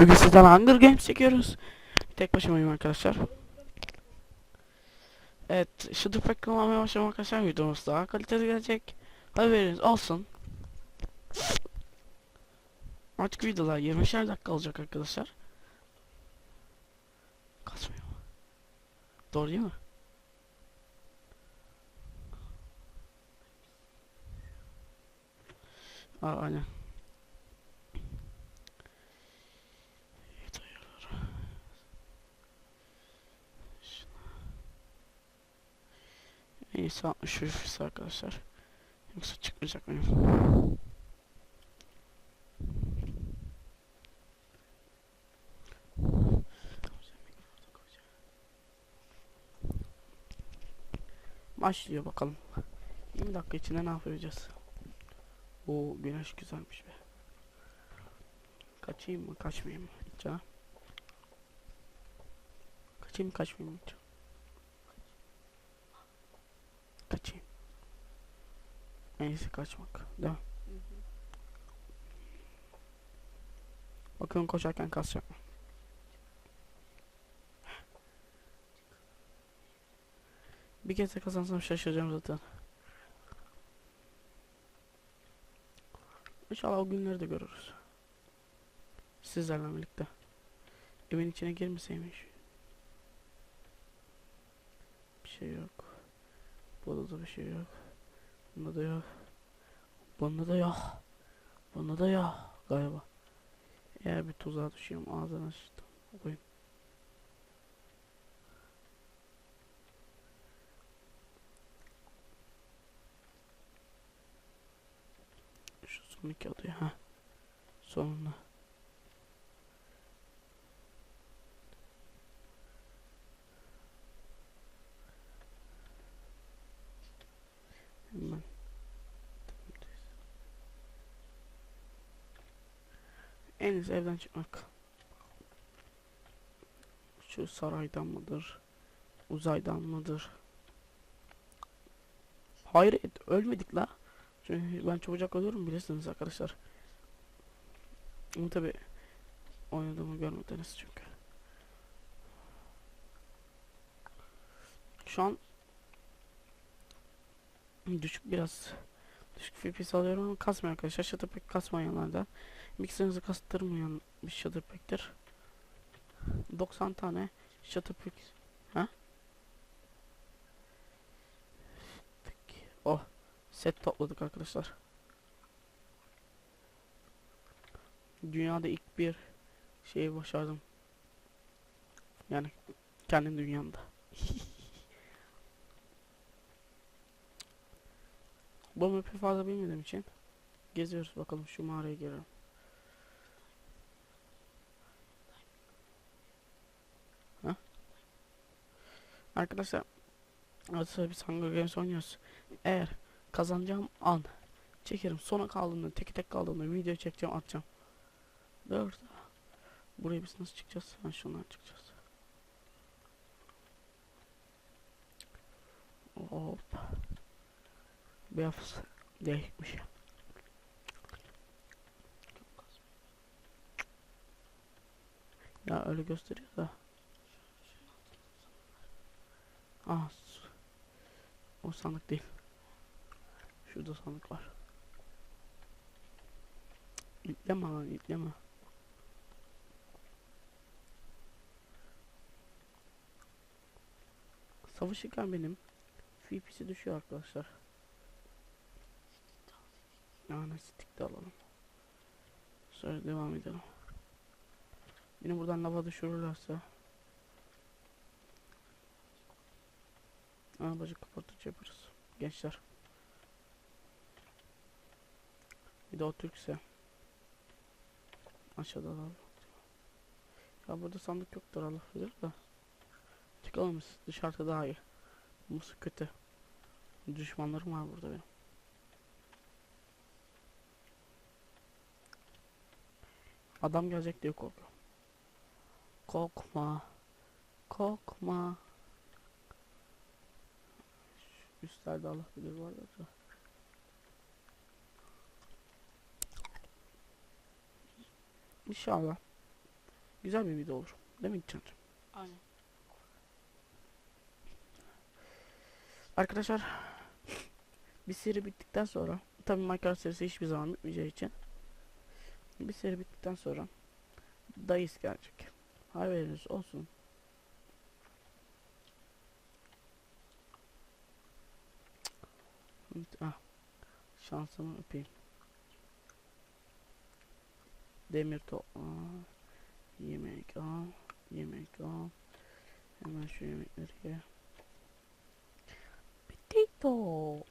Bugün sizden Hunger Games çekiyoruz. Tek başımayım arkadaşlar. Evet, şu dıpek kullanmaya başladım arkadaşlar. Videomuz daha kaliteli gelecek. Haberiniz olsun. Artık videolar 20'şer dakika olacak arkadaşlar. Kasmıyor. Doğru değil mi? Aa, aynen. En iyisi 60 üfürse arkadaşlar. Yoksa çıkmayacak benim. Başlıyor bakalım. 20 dakika içinde ne yapacağız? O güneş güzelmiş be. Kaçayım mı kaçmayayım mı? Canım. Kaçayım kaçmayayım mı? Canım? Kaçayım. En iyisi kaçmak. Değil mi? Bakalım koşarken kasacak mı? Bir kez kazansam şaşıracağım zaten. İnşallah o günleri de görürüz. Sizlerle birlikte. Evin içine girmeseymiş. Bir şey yok. Burada da bir şey yok. Bunda da yok. Bunda da yok. Bunda da yok galiba. Eğer bir tuzağa düşüyorum ağzını açtım. Koyun. Şu son iki odaya ha. Sonunda. Hemen. En evden çıkmak. Şu saraydan mıdır? Uzaydan mıdır? Hayır ölmedik la. Çünkü ben çabucak ölüyorum bilirsiniz arkadaşlar. Ama tabi oynadığımı görmediniz çünkü. Şu an düşük biraz düşük FPS alıyorum ama kasmıyor arkadaşlar. Shutter pek kasmayanlardan. Mikserinizi kastırmayan bir shutter pack'tir. 90 tane shutter pack. Ha? Oh. Set topladık arkadaşlar. Dünyada ilk bir şeyi başardım. Yani kendi dünyamda. Bu map'i fazla bilmediğim için geziyoruz bakalım şu mağaraya girelim. Ha? Arkadaşlar Aslında biz Hunger Games oynuyoruz. Eğer kazanacağım an çekerim. Sona kaldığında tek tek kaldığında video çekeceğim atacağım. Dört. Buraya biz nasıl çıkacağız? Ha şundan çıkacağız. Hop. Beyaz değişmiş. Ya öyle gösteriyor da. Ah. O sandık değil. Şurada sandık var. İtleme lan itleme. Savaşırken benim FPS'i düşüyor arkadaşlar. Yani stick de alalım. Sonra devam edelim. Beni buradan lava düşürürlerse. Aa bacak kapatıcı yaparız. Gençler. Bir de o Türkse. Aşağıda da var. Ya burada sandık yoktur Allah bilir de. Çıkalım biz dışarıda daha iyi. Burası kötü. Düşmanlarım var burada benim. Adam gelecek diye korkuyorum. Korkma. Korkma. Üstlerde Allah bilir var da. İnşallah. Güzel bir video olur. Değil mi Can'cığım? Aynen. Arkadaşlar bir seri bittikten sonra tabii Minecraft serisi hiçbir zaman bitmeyeceği için bir seri bittikten sonra Dayıs gelecek. Haberiniz olsun. Ah, şansımı öpeyim. Demir topla. Yemek al. Yemek al. Hemen şu yemekleri ye. Potato.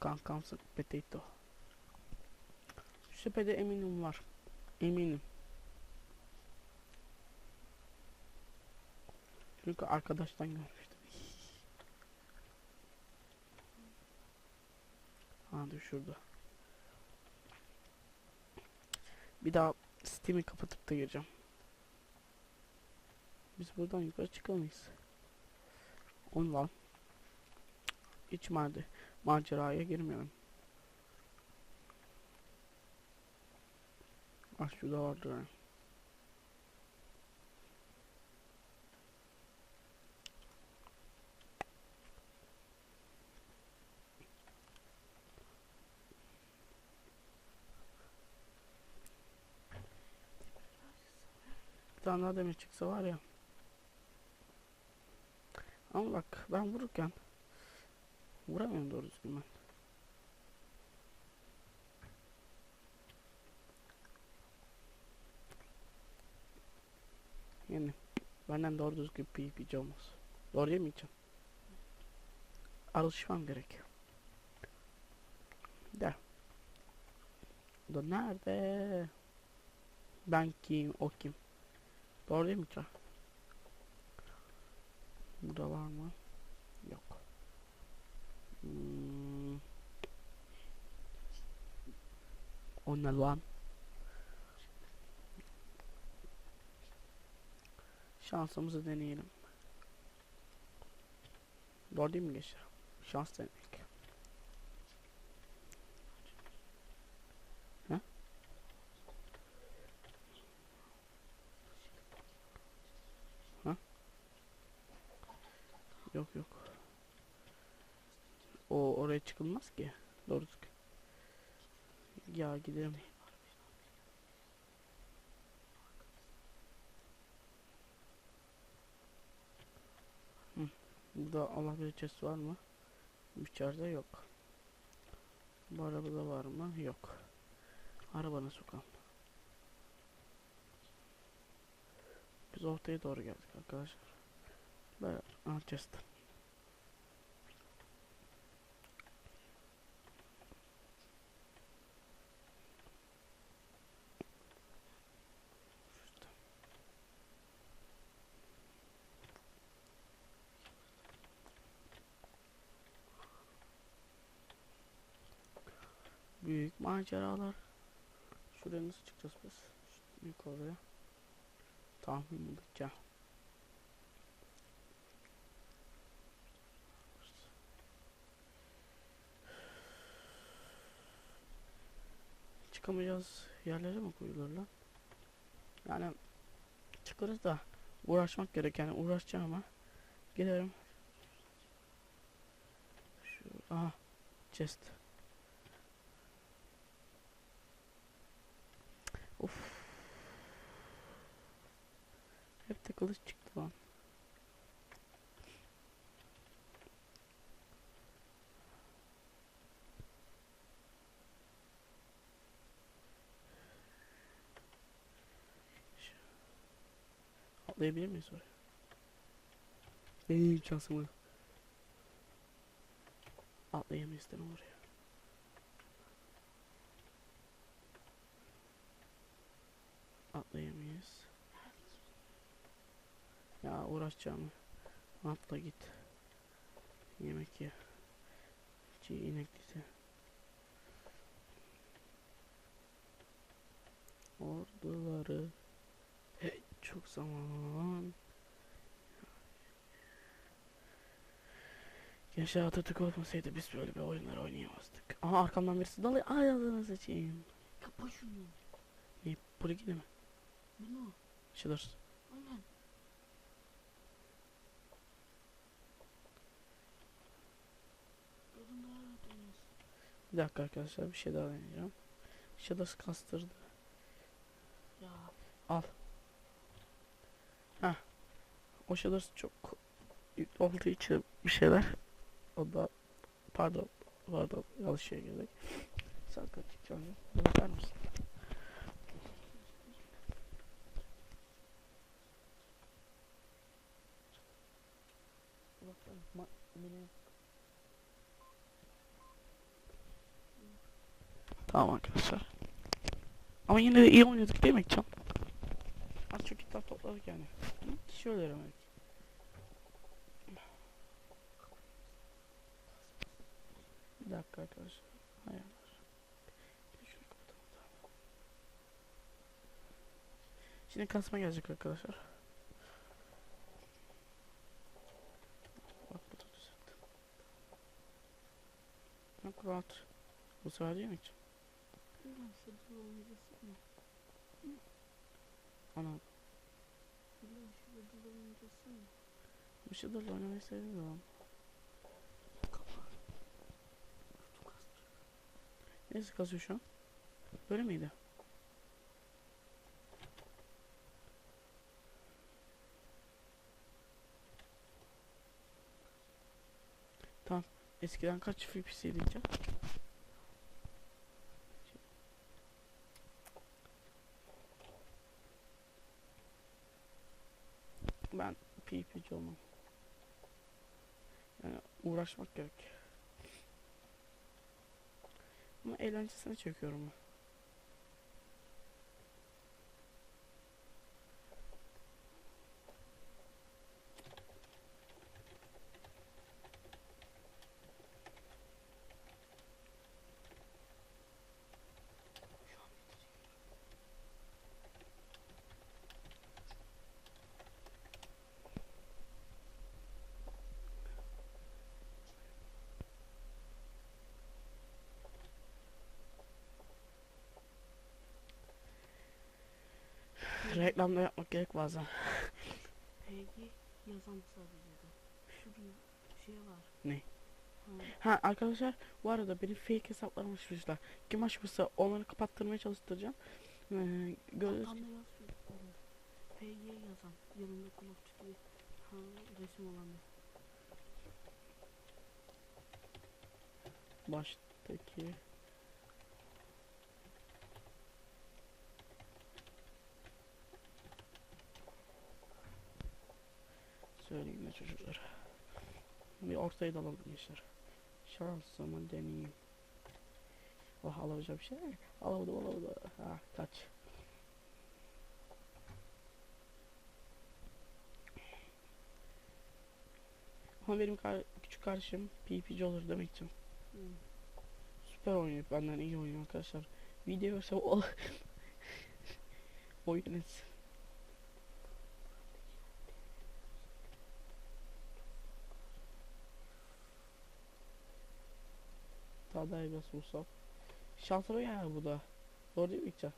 Kankamsın potato. Şu sepede eminim var. Eminim. Çünkü arkadaştan görmüştüm. Ha düşürdü. Bir daha Steam'i kapatıp da gireceğim. Biz buradan yukarı çıkamayız. Ondan hiç madde maceraya girmiyorum. Ah şurada vardır ha. Tane daha demir çıksa var ya. Ama bak ben vururken vuramıyorum doğru düzgün ben. Yani benden doğru düzgün PvP'ci olmaz. Doğru Can? Alışmam gerek. De. Bu da nerede? Ben kim? O kim? Doğru değil mi Can? Burada var mı? Yok. Hmm. O ne lan? Şansımızı deneyelim. Doğru değil mi gençler? Şans denemek. Ha? Ha? Yok yok. O oraya çıkılmaz ki. Doğru düzgün. Ya gidelim. Burada Allah bir chest var mı? İçeride yok. Bu arabada var mı? Yok. Arabana sokalım. Biz ortaya doğru geldik arkadaşlar. Böyle ah. Büyük maceralar. Şuraya nasıl çıkacağız biz? Şu Yukarıya. Tahmin edeceğim. Çıkamayacağız yerlere mi koyulur lan? Yani çıkarız da uğraşmak gerek yani uğraşacağım ama giderim. Şu aha chest. Of. Hep de kılıç çıktı lan. Atlayabilir miyiz oraya? Benim şansıma. Atlayamayız oraya? Atlayamayız. Ya uğraşacağım. Atla git. Yemek ye. Çiğ ineklisi. Orduları. Hey, çok zaman. Gençler Atatürk olmasaydı biz böyle bir oyunlar oynayamazdık. Aha arkamdan birisi dalıyor. Ay ağzını sıçayım. Kapa şunu. İyi, buraya gidelim mi? Bunu. Şıdır. Aynen. Bir dakika arkadaşlar bir şey daha deneyeceğim. Şıdır kastırdı. Ya. O Shaders çok yüklü olduğu için bir şeyler. O da pardon pardon yanlış şeye girdik. Sen kaç çıkacaksın? Bakar mısın? Tamam arkadaşlar. Ama yine de iyi oynadık değil mi Can? Az çok iddia topladık yani. Hı? Şöyle demek. Bir dakika arkadaşlar. Tamam. Şimdi kasma gelecek arkadaşlar. Bak bu da düzeltti. Rahat. Bu sefer değil mi hiç? Ana. Ulan şurada oynayacaksın mı? Bu şıdırla oynamayı seviyorum. Neyse kasıyor şu an. Böyle miydi? Tamam. Eskiden kaç FPS'ydi ya? Ben PP'ci olmam. Yani uğraşmak gerek. Ama eğlencesine çekiyorum ben. Reklamda yapmak gerek bazen. PG yazan sadece de. Şurada şey var. Ne? Ha. Ha arkadaşlar bu arada benim fake hesaplarım açmışlar. Kim açmışsa onları kapattırmaya çalıştıracağım. Ee, görüyoruz Tam da. PG yazan. Yanında of Duty ha, resim olan da. baştaki Söyleyeyim de çocuklar. Bir ortaya dalalım gençler. Şansımı deneyeyim. Oh alamayacağım bir şey. Alamadım alamadım. Ha kaç. Ama benim kar- küçük kardeşim PPC olur demek için. Hı. Süper oynuyor. Benden iyi oynuyor arkadaşlar. Video ise ol. Oyun etsin. Daha da biraz vursam. Şansıma yani bu da. Doğru değil mi İkcan?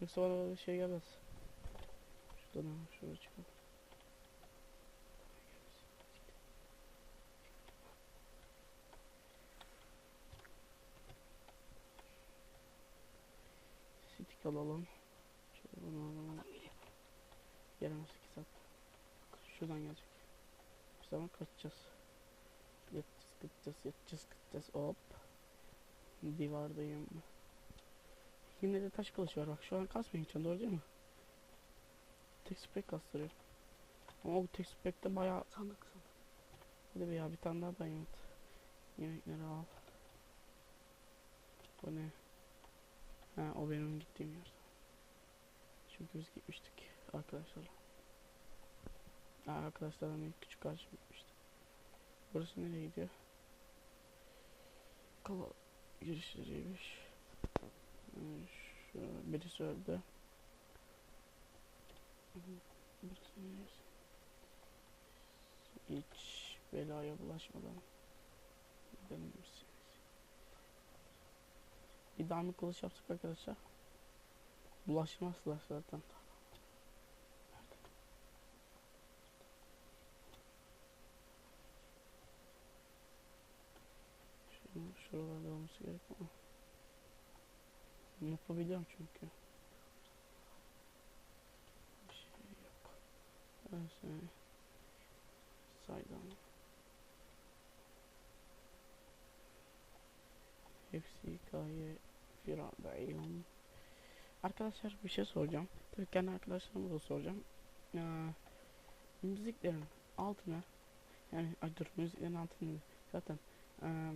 Yoksa bana böyle şey gelmez. Şuradan hemen şuraya çıkalım. Stick alalım. Şöyle bunu alalım. Gelemez 2 saat. Şuradan gelecek. Bir zaman kaçacağız. Kaçacağız, yatacağız, kaçacağız. Hop. Divardayım. Yine de taş kılıç var bak. Şu an kasmıyor için doğru değil mi? Tek spek kastırıyor. Ama bu tek spekte bayağı Sandık sandık. Hadi be ya bir tane daha diamond. Yemekleri al. Bu ne? Ha o benim gittiğim yer. Çünkü biz gitmiştik arkadaşlarla. Ha, arkadaşlarla küçük kardeşim gitmişti. Burası nereye gidiyor? Kala girişleriymiş. Birisi öldü. Neresi? Hiç belaya bulaşmadan? Bir diamond kılıç yapsak arkadaşlar. Bulaşmazlar zaten. Şunu şuralarda olması gerek ama. Yapabiliyorum çünkü. Bir şey yok. Ben seni saydam. Hepsi hikaye firadayım. Arkadaşlar bir şey soracağım. Tabii kendi arkadaşlarıma da soracağım. Ee, müziklerin altına yani ay dur müziklerin altına zaten ee,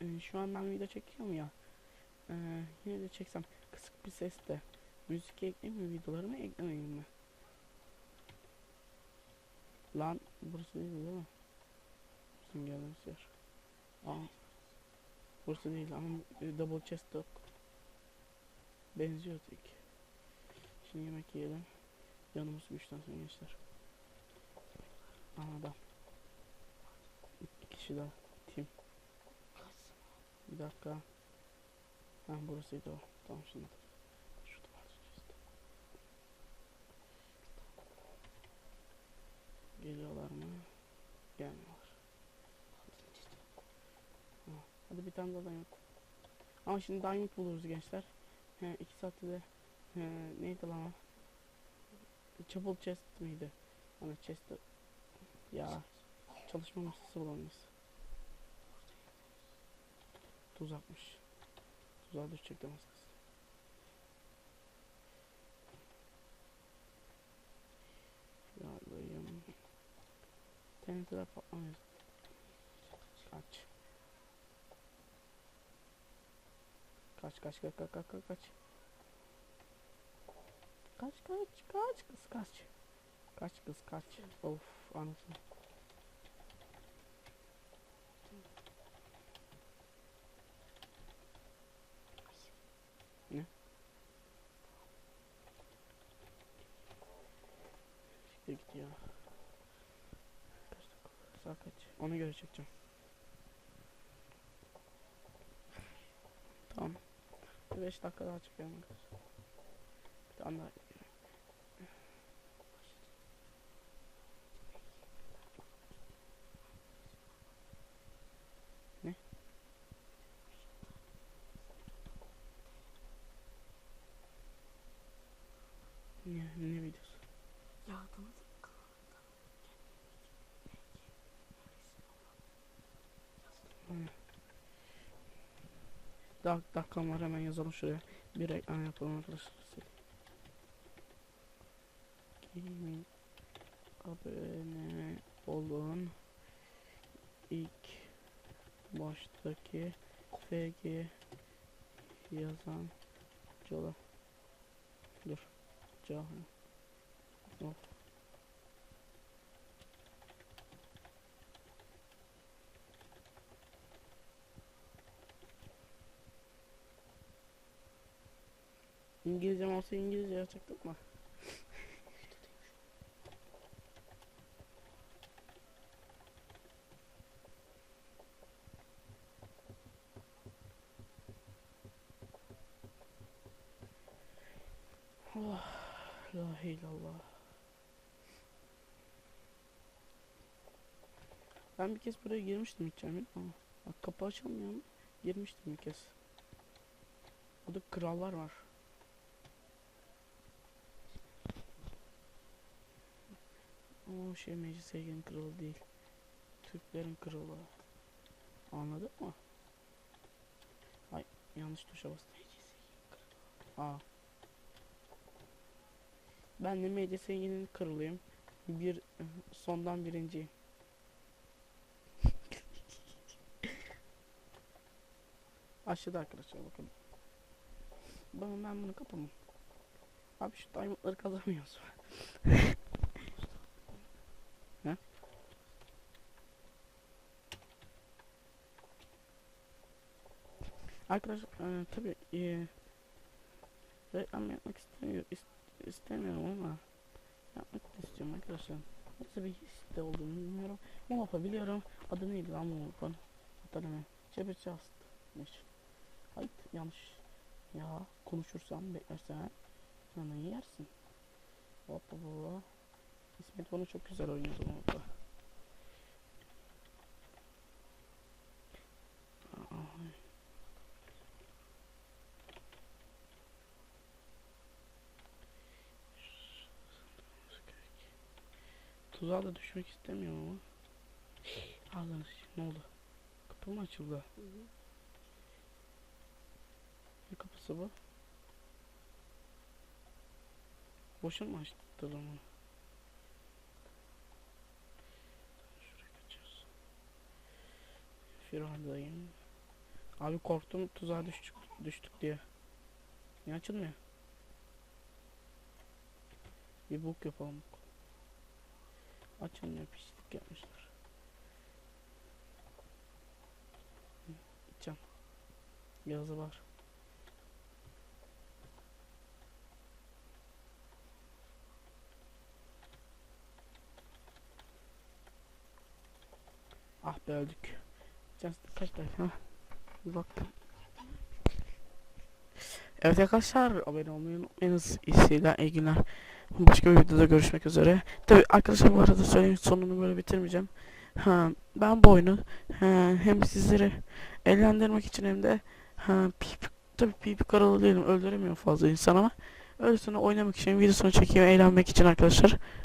e, şu an ben video çekiyorum ya ee, yine de çeksem kısık bir sesle müzik ekleyeyim mi videolarıma eklemeyeyim mi? Lan burası değil değil mi? Bizim geldiğimiz yer. Aa, burası değil ama e, double chest yok. Benziyor tek. Şimdi yemek yiyelim. Yanımız güçten sonra gençler. Aa adam. İki kişi daha. Bir dakika. Ha burasıydı o. Tamam şimdi. Geliyorlar mı? Gelmiyorlar. Ha, hadi bir tane daha diamond. Ama şimdi diamond buluruz gençler. He, iki saatte de he, neydi lan o? Çapul chest miydi? Hani chest ya çalışma masası bulamayız. Tuzakmış. Tuzağa düşecek demez kız. Yarlayayım. TNT'ler patlamıyor. Kaç. Kaç kaç kaç kaç kaç kaç kaç. Kaç kaç kaç kız kaç. Kaç kız kaç. Of anasını. Ne? Siktir git ya. Kaç dakika? Saat kaç? Ona göre. Tamam. 5 dakika daha çekelim. Bir tane daha çekelim. Ne? Ne, ne videosu? Yardımı Dak dakikam var hemen yazalım şuraya. Bir reklam yapalım arkadaşlar. Gaming abone olun. İlk baştaki FG yazan Cola. Dur. Cahan. Of. İngilizcem olsa İngilizce yazacaktık mı? Allah la ilahe illallah. Ben bir kez buraya girmiştim içeri ama bak kapı açılmıyor? Girmiştim bir kez. Burada krallar var. O şey Meclis Ege'nin kralı değil. Türklerin kralı. Anladın mı? Ay yanlış tuşa bastım. Aa. Ben de Meclis Ege'nin kralıyım. Bir sondan birinciyim. Aşağıda arkadaşlar bakın. Ben, ben bunu kapamam. Abi şu diamondları kazanmıyoruz. Arkadaşlar e, tabi e, reklam yapmak istemiyor, is- istemiyorum ama yapmak istiyorum arkadaşlar. Nasıl bir his de olduğunu bilmiyorum. Mopa biliyorum. Adı neydi lan Mopa'nın? Hatırlamıyorum. Çepe Chast'mış. Hayır yanlış. Ya konuşursan beklersen hemen yersin. Hop hop hop. İsmet onu çok güzel oynuyordu orada. Tuzağa da düşmek istemiyorum ama. Ağzını ne oldu? Kapı mı açıldı? Hı hı. Ne kapısı bu? Boşuna mı açtırdım onu? Firardayım. Abi korktum tuzağa düştük, düştük diye. Niye açılmıyor? Bir book yapalım. Açılmıyor pislik yapmışlar. Gideceğim. Yazı var. Ah be öldük. Kaç dakika? Baktım. Evet arkadaşlar abone olmayı unutmayınız. İyisiyle iyi günler. Başka bir videoda görüşmek üzere. Tabi arkadaşlar bu arada söyleyeyim sonunu böyle bitirmeyeceğim. Ha, ben bu oyunu ha, hem sizleri eğlendirmek için hem de ha, pip, tabi pip karalı değilim öldüremiyorum fazla insan ama öylesine oynamak için videosunu çekiyor eğlenmek için arkadaşlar.